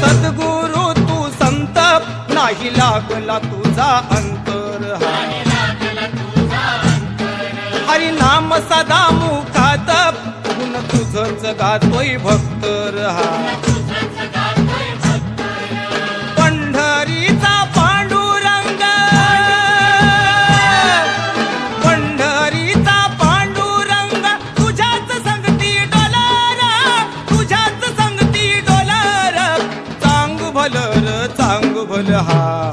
सद्गुरु तू संत. नाही लागला तुझा अंतर हरी नाम सदा मुखात. गुण तुझ जगातोय भक्तर हा. قبلها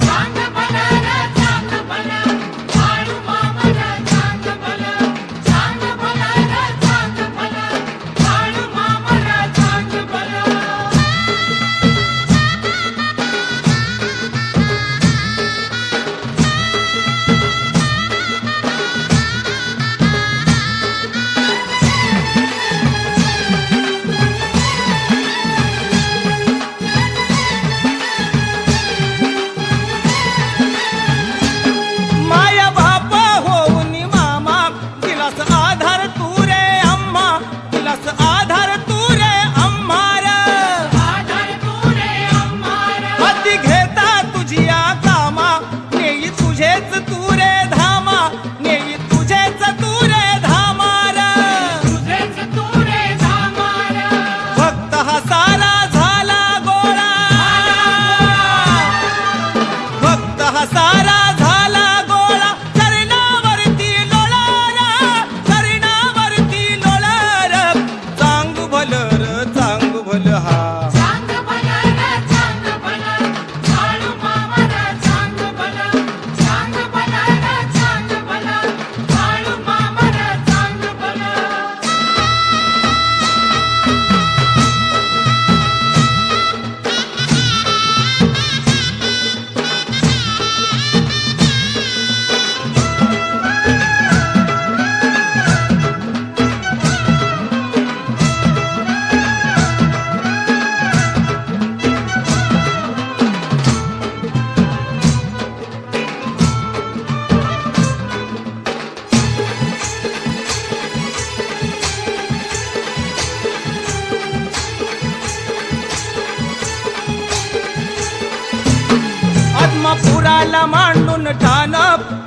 आत्मपुराला मांडून ठाण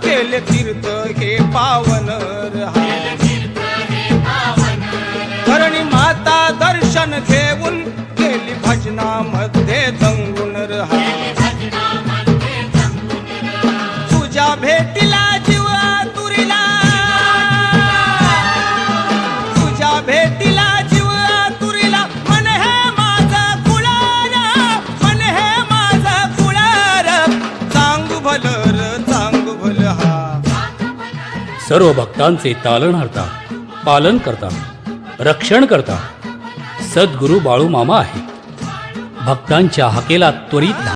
केले तीर्थ हे पावन करणी माता दर्शन घेऊन केली भजनामध्ये दंगून राहा सर्व भक्तांचे तालनार्ता पालन करता रक्षण करता. सद्गुरू बाळू मामा भक्तांच्या हकेला त्वरित